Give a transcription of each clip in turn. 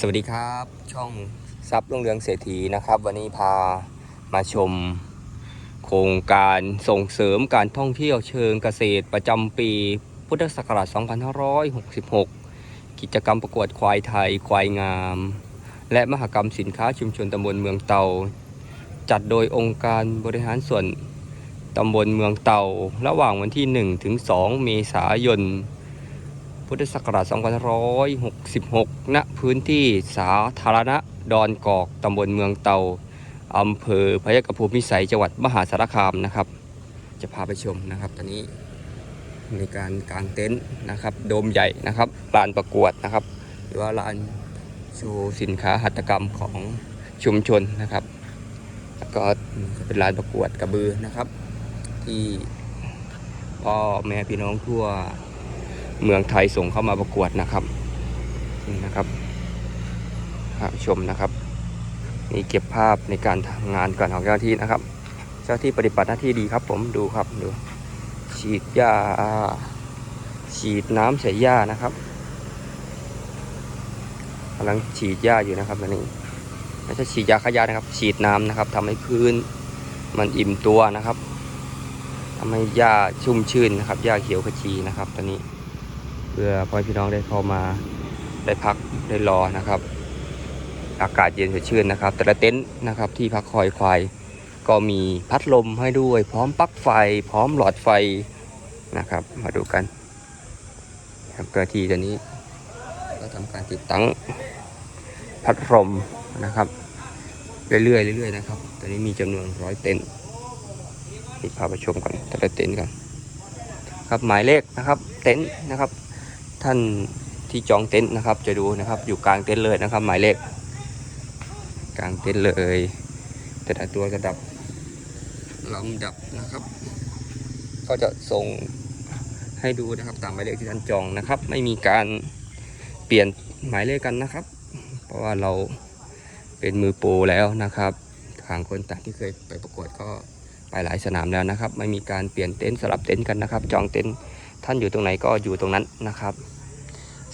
สวัสดีครับ ช่องซับรุ่งเรืองเศรษฐีนะครับ วันนี้พามาชม โครงการส่งเสริมการท่องเที่ยวเชิงเกษตรประจำปีพุทธศักราช 2566 กิจกรรมประกวดควายไทย ควายงาม และมหกรรมสินค้าชุมชนตำบลเมืองเตา จัดโดยองค์การบริหารส่วนตำบลเมืองเตา ระหว่างวันที่ 1 ถึง 2 เมษายน พุทธศักราช2566 ณ พื้นที่สาธารณะดอนกอก ตำบลเมืองเตา อำเภอพยัคฆภูมิพิสัย จังหวัดมหาสารคามนะครับ จะพาไปชมนะครับ ตอนนี้ในการกางเต็นท์นะครับ โดมใหญ่นะครับลานประกวดนะครับ หรือว่าลานโชว์สินค้าหัตถกรรมของชุมชนนะครับ แล้วก็เป็นลานประกวดกระบือนะครับ ที่พ่อแม่พี่น้องทั่ว เมืองไทยส่งเข้ามาประกวดนะครับนี่นะครับชมนะครับนี่เก็บภาพในการทำงานก่อนของเจ้าหน้าที่นะครับ เจ้าที่ปฏิบัติหน้าที่ดีครับ ผมดูครับดูฉีดหญ้าฉีดน้ำใส่หญ้านะครับกำลังฉีดหญ้าอยู่นะครับตอนนี้ไม่ใช่ฉีดยาฆ่าหญ้านะครับ ฉีดน้ำนะครับทำให้พื้นมันอิ่มตัวนะครับทำให้หญ้าชุ่มชื่นนะครับหญ้าเขียวขจีนะครับตอนนี้ พื่อพ่อพี่น้องได้เข้ามาได้พักได้รอนะครับ อากาศเย็นสดชื่นนะครับ แต่ละเต็นท์นะครับที่พักคอยควายก็มีพัดลมให้ด้วย พร้อมปลั๊กไฟ พร้อมหลอดไฟนะครับ มาดูกันครับกรที่ตัวนี้ก็ทำการติดตั้งพัดลมนะครับ เรื่อยๆเรื่อยๆนะครับตอนนี้มีจำนวนร้อยเต็นท์นี่พาไปชมกันแต่ละเต็นท์กันครับหมายเลขนะครับ เต็นท์นะครับ ท่านที่จองเต็นท์นะครับ จะดูนะครับ อยู่กลางเต็นท์เลยนะครับ หมายเลขกลางเต็นท์เลยแต่ละตัวจะดับลำดับนะครับ ก็จะส่งให้ดูนะครับตามหมายเลขที่ท่านจองนะครับ ไม่มีการเปลี่ยนหมายเลขกันนะครับ เพราะว่าเราเป็นมือโปรแล้วนะครับทางคนต่างที่เคยไปประกวดก็ไปหลายสนามแล้วนะครับ ไม่มีการเปลี่ยนเต็นท์สลับเต็นท์กันนะครับ จองเต็นท์ ท่านอยู่ตรงไหนก็อยู่ตรงนั้นนะครับ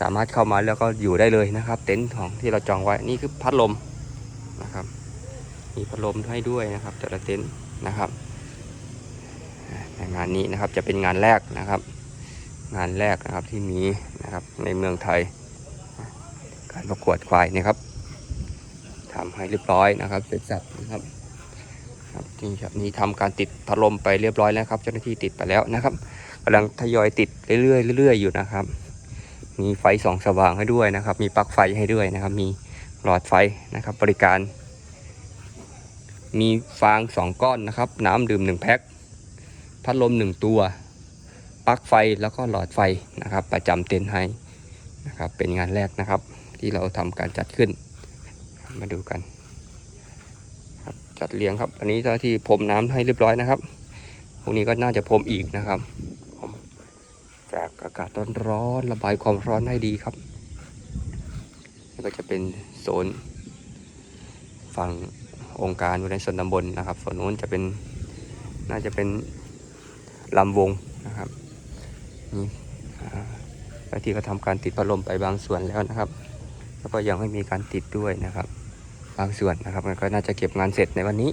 สามารถเข้ามาแล้วก็อยู่ได้เลยนะครับ เต็นท์ของที่เราจองไว้นี่คือพัดลมนะครับ มีพัดลมให้ด้วยนะครับ แต่ละเต็นท์นะครับในงานนี้นะครับจะเป็นงานแรกนะครับ งานแรกนะครับที่มีนะครับในเมืองไทย การประกวดควายนะครับทำให้เรียบร้อยนะครับเสร็จสับนะครับครับนี่ครับนี่ทำการติดพัดลมไปเรียบร้อยแล้วครับ เจ้าหน้าที่ติดไปแล้วนะครับำลังทยอยติดเรื่อยๆเรื่อยๆอยู่นะครับ มีไฟส่องสว่างให้ด้วยนะครับ มีปลั๊กไฟให้ด้วยนะครับ มีหลอดไฟนะครับ บริการ มีฟางสองก้อนนะครับ น้ำดื่มหนึ่งแพ็คพัดลมหนึ่งตัวปลั๊กไฟแล้วก็หลอดไฟนะครับ ประจำเต็นท์ให้นะครับ เป็นงานแรกนะครับ ที่เราทำการจัดขึ้น มาดูกันครับจัดเรียงครับ อันนี้เจ้าที่พรมน้ำให้เรียบร้อยนะครับพวกนี้ก็น่าจะพรมอีกนะครับ จากอากาศร้อนๆระบายความร้อนให้ดีครับนี่ก็จะเป็นโซนฝั่งองค์การบริหารส่วนตำบลนะครับส่วนนู้นจะเป็นน่าจะเป็นลำวงนะครับนี่อ่าเจ้าที่ก็ทำการติดพัดลมไปบางส่วนแล้วนะครับ แล้วก็ยังไม่มีการติดด้วยนะครับ บางส่วนนะครับมันก็น่าจะเก็บงานเสร็จในวันนี้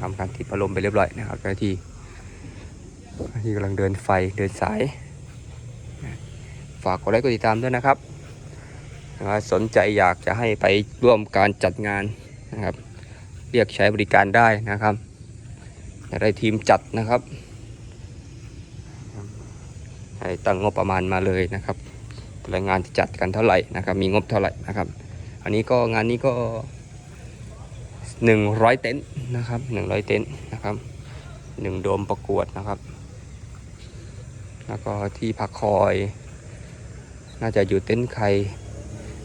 ทำการติดพัดลมไปเรียบร้อยนะครับเจ้าที่ ที่กำลังเดินไฟเดินสาย ฝากกดไลค์กดติดตามด้วยนะครับ สนใจอยากจะให้ไปร่วมการจัดงานนะครับ เรียกใช้บริการได้นะครับอยากได้ทีมจัดนะครับให้ตั้งงบประมาณมาเลยนะครับรายงานที่จัดกันเท่าไหร่นะครับ มีงบเท่าไหร่นะครับ อันนี้ก็งานนี้ก็หนึ่งร้อยเต็นท์นะครับหนึ่งร้อยเต็นท์นะครับหนึ่งโดมประกวดนะครับ แล้วก็ที่พักคอย น่าจะอยู่เต็นท์ใคร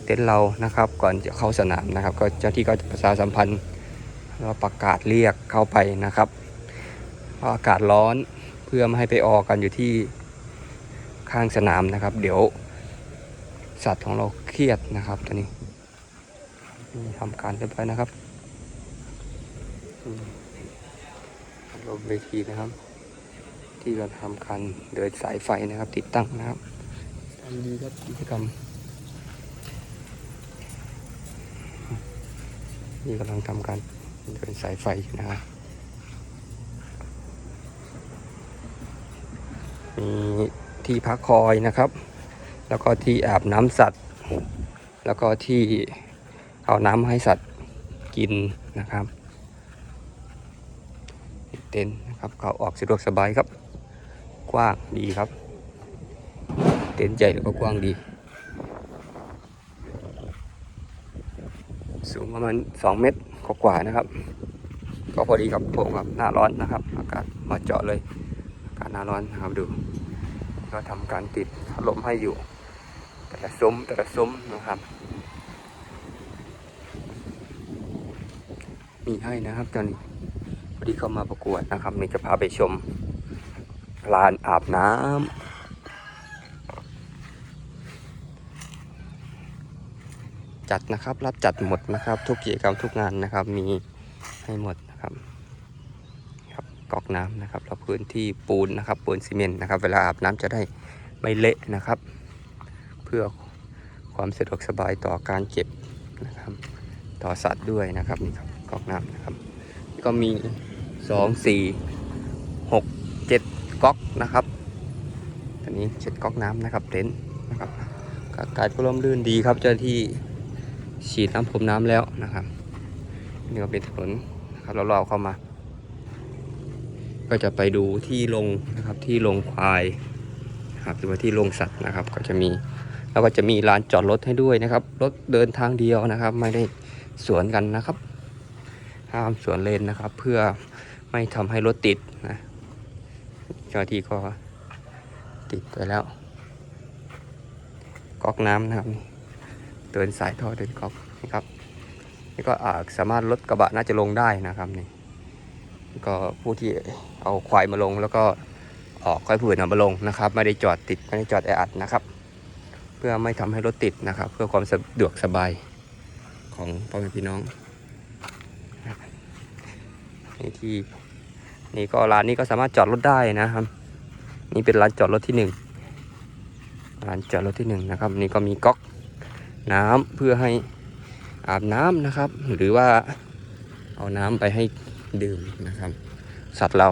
เต็นท์เรานะครับ ก่อนจะเข้าสนามนะครับ ก็เจ้าที่ก็จะประชาสัมพันธ์แล้วประกาศเรียกเข้าไปนะครับเพราะอากาศร้อนเพื่อไม่ให้ไปออกกันอยู่ที่ข้างสนามนะครับ เดี๋ยว สัตว์ของเราเครียดนะครับตอนนี้ทำการเรียบร้อยนะครับลมเวทีนะครับ ที่เราทำคันเดินสายไฟนะครับ ติดตั้งนะครับอันนี้ก็กิจกรรมนี่กำลังทำการเดินสายไฟนะครัมีที่พักคอยนะครับ แล้วก็ที่อาบน้ำสัตว์ แล้วก็ที่เอาน้ำให้สัตว์กินนะครับ เต็นนะครับเขาออกสะดวกสบายครับ กว้างดีครับ เต็นท์ใหญ่แล้วก็กว้างดี สูงประมาณ2เมตรกว่าๆนะครับ ก็พอดีกับผมครับหน้าร้อนนะครับ อากาศมาเจาะเลย อากาศหน้าร้อนนะครับดู ก็ทำการติดพัดลมให้อยู่ แต่ละซุ้มแต่ละซุ้มนะครับ มีให้นะครับตอนนี้พอดีเข้ามาประกวดนะครับนี่จะพาไปชม ลานอาบน้ำจัดนะครับรับจัดหมดนะครับ ทุกกิจกรรมทุกงานนะครับ มีให้หมดนะครับครับก๊อกน้ำนะครับแล้วพื้นที่ปูนนะครับปูนซีเมนต์นะครับ เวลาอาบน้ำจะได้ไม่เละนะครับ เพื่อความสะดวกสบายต่อการเก็บนะครับ ต่อสัตว์ด้วยนะครับนี่ครับก๊อกน้ำนะครับ ก็มีสองสี่หกเจ็ด ก๊อกนะครับอันนี้เจ็ดก๊อกน้ำนะครับเต็นท์นะครับอากาศก็ร่มรื่นดีครับเจ้าหน้าที่ฉีดน้ำพรมน้ำแล้วนะครับนี่ก็เป็นถนนนะครับเราเราเข้ามา ก็จะไปดูที่ลงนะครับที่ลงควายนะครับหรือว่าที่ลงสัตว์นะครับ ก็จะมีแล้วก็จะมีลานจอดรถให้ด้วยนะครับ รถเดินทางเดียวนะครับ ไม่ได้สวนกันนะครับ ห้ามสวนเลนนะครับ เพื่อไม่ทำให้รถติดนะ จ้าที่ก็ติดไปแล้ว ก๊อกน้ำนะครับนี่เดินสายท่อเดินก๊อกนะครับนี่ก็อาจสามารถรถกระบะน่าจะลงได้นะครับนี่ก็ผู้ที่เอาควายมาลงแล้วก็ออกควายผืนเอามาลงนะครับ ไม่ได้จอดติดไม่ได้จอดแออัดนะครับ เพื่อไม่ทำให้รถติดนะครับ เพื่อความสะดวกสบายของพ่อแม่พี่น้องนี่ที่ นี่ก็ร้านนี้ก็สามารถจอดรถได้นะครับ นี่เป็นร้านจอดรถที่หนึ่งร้านจอดรถที่หนึ่งนะครับ นี่ก็มีก๊อกน้ำเพื่อให้อาบน้ำนะครับ หรือว่าเอาน้ำไปให้ดื่มนะครับ สัตว์เรา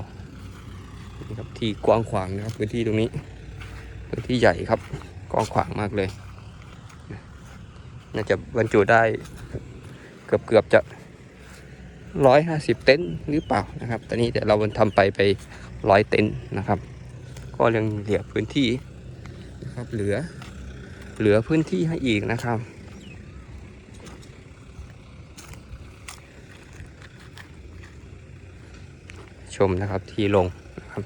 นี่ครับที่กว้างขวางนะครับพื้นที่ตรงนี้พื้นที่ใหญ่ครับกว้างขวางมากเลย น่าจะบรรจุได้เกือบเกือบจะ ร้อยห้าสิบเต็นท์หรือเปล่านะครับ ตอนนี้เดี๋ยวเราทำไปไปร้อยเต็นท์นะครับ ก็ยังเหลือพื้นที่นะครับ เหลือ เหลือพื้นที่ให้อีกนะครับชมนะครับที่ลงนะครับ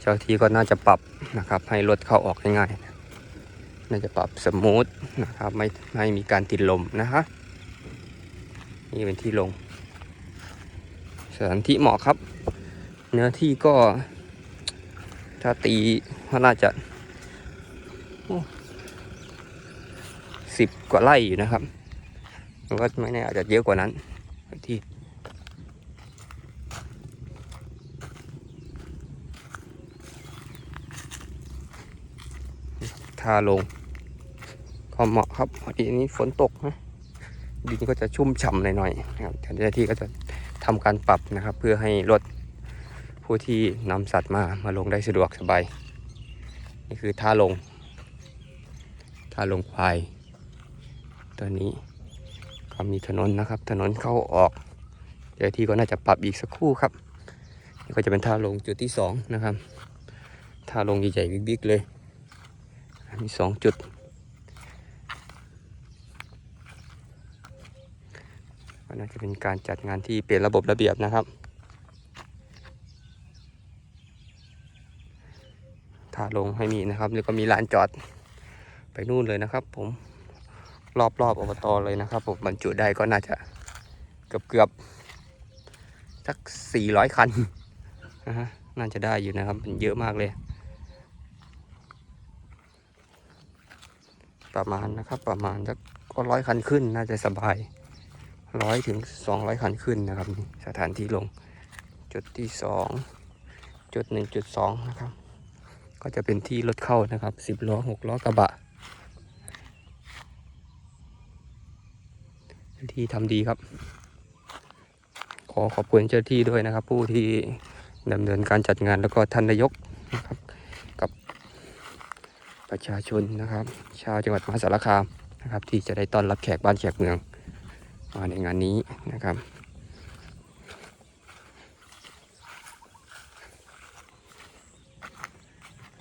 เจ้าที่ก็น่าจะปรับนะครับ ให้รถเข้าออกง่ายๆน่าจะปรับสมูทนะครับ ไม่ไม่มีการติดลมนะฮะนี่เป็นที่ลง สถานที่เหมาะครับ เนื้อที่ก็ ถ้าตีก็น่าจะสิบกว่าไร่อยู่นะครับหรือว่าไม่แน่อาจจะเยอะกว่านั้นที่ทาลงก็เหมาะครับพอดีนี้ฝนตกนะดินก็จะชุ่มฉ่ำหน่อยๆนะครับเจ้าหน้าที่ก็จะ ทำการปรับนะครับ เพื่อให้รถผู้ที่นำสัตว์มามาลงได้สะดวกสบายนี่คือท่าลงท่าลงควายตัวนี้ก็มีถนนนะครับ ถนนเข้าออกเดี๋ยวที่ก็น่าจะปรับอีกสักครู่ครับนี่ก็จะเป็นท่าลงจุดที่สองนะครับท่าลงใหญ่ๆบิ๊กๆเลยมีสองจุด ก็น่าจะเป็นการจัดงานที่เป็นระบบระเบียบนะครับถ้าลงให้มีนะครับ แล้วก็มีลานจอดไปนู่นเลยนะครับ ผมรอบรอบอบตเลยนะครับผมบรรจุได้ก็น่าจะเกือบเกือบสักสี่ร้อยคันนะฮะน่าจะได้อยู่นะครับมันเยอะมากเลย ประมาณนะครับ ประมาณสักก็ร้อยคันขึ้นน่าจะสบาย ร้อยถึงสองร้อยคันขึ้นนะครับสถานที่ลง จุดที่สองจุดหนึ่งจุดสองนะครับ ก็จะเป็นที่รถเข้านะครับสิบล้อหกล้อกระบะที่ทำดีครับ ขอขอบคุณเจ้าที่ด้วยนะครับ ผู้ที่ดำเนินการจัดงานแล้วก็ท่านนายกนะครับ กับประชาชนนะครับ ชาวจังหวัดมหาสารคามนะครับ ที่จะได้ต้อนรับแขกบ้านแขกเมือง ในงานนี้นะครับ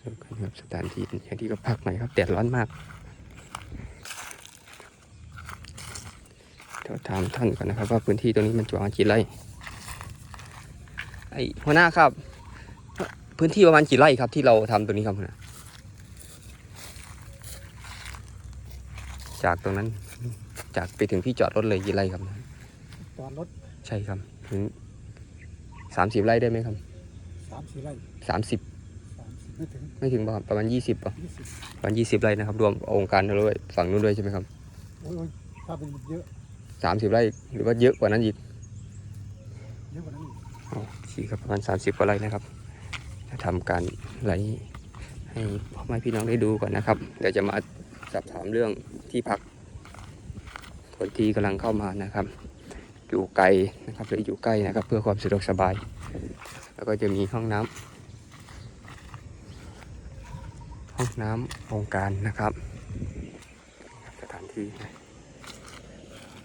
ดูกันครับสถานที่อย่างที่ก็พักหน่อยครับแดดร้อนมากเดี๋ยวถามท่านก่อนนะครับ ว่าพื้นที่ตรงนี้มันประมาณกี่ไร่ไอ้หัวหน้าครับ พื้นที่ประมาณกี่ไร่ครับที่เราทำตรงนี้ครับหัวหน้าจากตรงนั้น จากไปถึงที่จอดรถเลยกี่ไร่ครับ จอดรถใช่ครับ ถึงสามสิบไร่ได้ไหมครับสามสี่ไร่สามสิบสามสิบไม่ถึงไม่ถึงป่ะครับประมาณยี่สิบป่ะยี่สิบประมาณยี่สิบไร่นะครับ รวมองค์การด้วยฝั่งนู้นด้วยใช่ไหมครับโอ้ยโอ้ยถ้าเป็นเยอะสามสิบไร่หรือว่าเยอะกว่านั้นอีกเยอะกว่านั้นอีกอ๋อสี่ครับประมาณสามสิบกว่าไร่นะครับจะทำการไหลให้พ่อแม่พี่น้องได้ดูก่อนนะครับ เดี๋ยวจะมาสอบถามเรื่องที่พัก คนที่กำลังเข้ามานะครับ อยู่ไกลนะครับหรืออยู่ใกล้นะครับ เพื่อความสะดวกสบาย แล้วก็จะมีห้องน้ำห้องน้ำองค์การนะครับ สถานที่นะ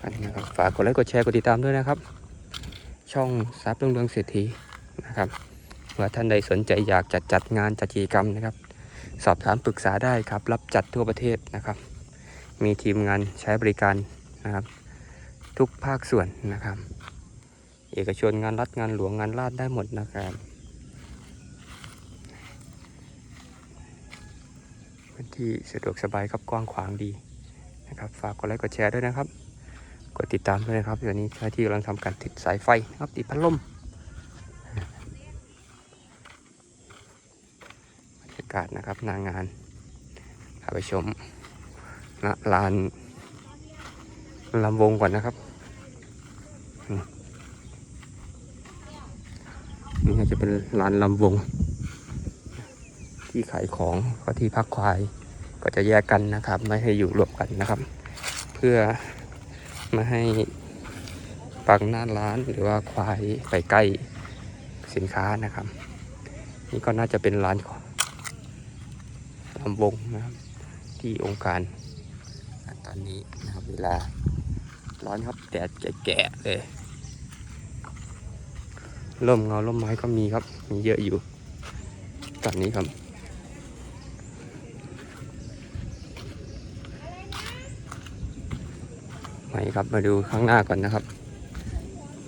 อันนี้นะครับฝากกดไลค์กดแชร์กดติดตามด้วยนะครับ ช่องซับเรื่องเรืองเศรษฐีนะครับเมื่อท่านใดสนใจอยากจัดจัดงานจัดกิจกรรมนะครับ สอบถามปรึกษาได้ครับ รับจัดทั่วประเทศนะครับ มีทีมงานใช้บริการ นะครับ ทุกภาคส่วนนะครับ เอกชนงานรัฐงานหลวงงานราชได้หมดนะครับพื้นที่สะดวกสบายครับกว้างขวางดีนะครับ ฝากกดไลค์กดแชร์ด้วยนะครับ กดติดตามด้วยนะครับเดี๋ยวนี้เจ้าที่กำลังทำการติดสายไฟนะครับติดพัดลมบรรยากาศนะครับหนางานพาไปชมณลาน ลำวงก่อนนะครับนี่จะเป็นลานลำวง ที่ขายของก็ที่พักควาย ก็จะแยกกันนะครับ ไม่ให้อยู่รวมกันนะครับ เพื่อไมาให้ปักหน้าร้านหรือว่าควายไปใกล้สินค้านะครับ นี่ก็น่าจะเป็นร้านของลำวงนะครับ ที่องค์การตอนนี้นะครับเวลา ร้อนครับแดดแก่ๆเลยร่มเงาร่มไม้ก็มีครับ มีเยอะอยู่ ตอนนี้ครับไปครับมาดูข้างหน้าก่อนนะครับ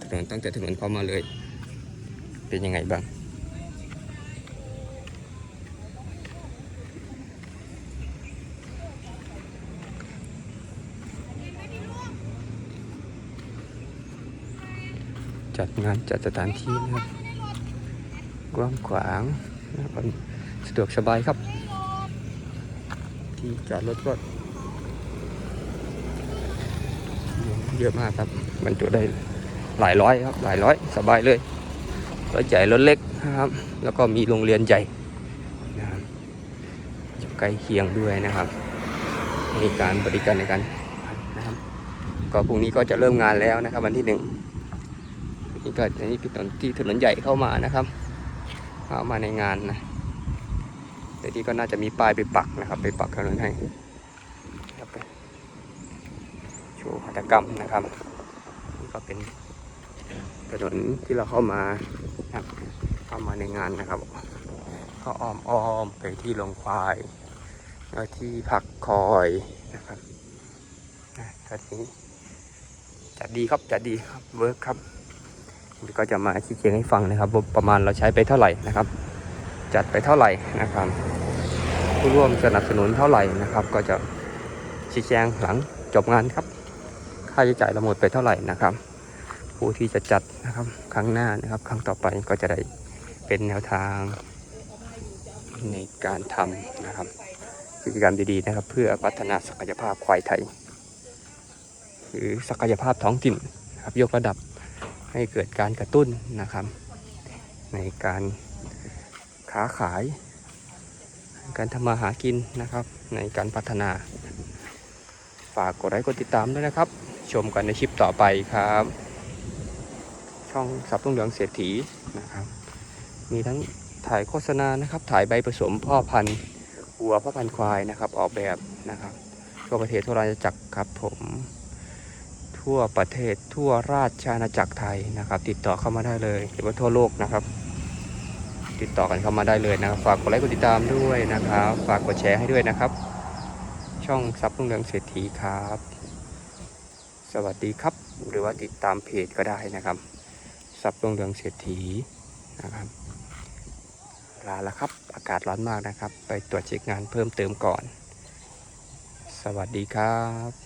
ถนนตั้งแต่ถนนเข้ามาเลย เป็นยังไงบ้าง จัดงานจัดสถานที่นะครับกว้างขวางนะครับสะดวกสบายครับ ที่จอดรถก็เยอะมากครับบรรจุได้หลายร้อยครับหลายร้อยสบายเลยรถใหญ่รถเล็กนะครับ แล้วก็มีโรงเรียนใหญ่นะครับอยู่ใกล้เคียงด้วยนะครับมีการบริการในการนะครับก็พรุ่งนี้ก็จะเริ่มงานแล้วนะครับวันที่หนึ่ง นี่ก็อันนี้เป็นถนนที่ถนนใหญ่เข้ามานะครับเข้ามาในงานนะแต่ที่ก็น่าจะมีป้ายไปปักนะครับ ไปปักถนนให้ครับโชว์หัตถกรรมนะครับนี่ก็เป็นถนนที่เราเข้ามาครับเข้ามาในงานนะครับก็อ้อมอ้อมไปที่โรงควายแล้วที่พักคอยนะครับนะตอนนี้จัดดีครับจัดดีครับเวิร์กครับ ก็จะมาชี้แจงให้ฟังนะครับว่าประมาณเราใช้ไปเท่าไหร่นะครับ จัดไปเท่าไหร่นะครับ ผู้ร่วมสนับสนุนเท่าไหร่นะครับ ก็จะชี้แจงหลังจบงานครับ ค่าใช้จ่ายเราหมดไปเท่าไหร่นะครับ ผู้ที่จะจัดนะครับครั้งหน้านะครับ ครั้งต่อไปก็จะได้เป็นแนวทางในการทำนะครับกิจกรรมดีๆนะครับ เพื่อพัฒนาศักยภาพควายไทย หรือศักยภาพท้องถิ่นนะครับยกระดับ ให้เกิดการกระตุ้นนะครับ ในการค้าขาย การทำมาหากินนะครับ ในการพัฒนา ฝากกดไลค์กดติดตามด้วยนะครับ ชมกันในคลิปต่อไปครับ ช่องสับตุ้งเหลืองเศรษฐีนะครับ มีทั้งถ่ายโฆษณานะครับ ถ่ายใบผสมพ่อพันธุ์วัวพ่อพันธุ์ควายนะครับ ออกแบบนะครับทั่วประเทศทั่วราชจักรครับผม ทั่วประเทศทั่วราชอาณาจักรไทยนะครับ ติดต่อเข้ามาได้เลย หรือว่าทั่วโลกนะครับ ติดต่อกันเข้ามาได้เลยนะครับ ฝากกดไลค์กดติดตามด้วยนะครับ ฝากกดแชร์ให้ด้วยนะครับ ช่องซับรุ่งเรืองเศรษฐีครับ สวัสดีครับ หรือว่าติดตามเพจก็ได้นะครับซับรุ่งเรืองเศรษฐีนะครับลาละครับ อากาศร้อนมากนะครับ ไปตรวจเช็คงานเพิ่มเติมก่อน สวัสดีครับ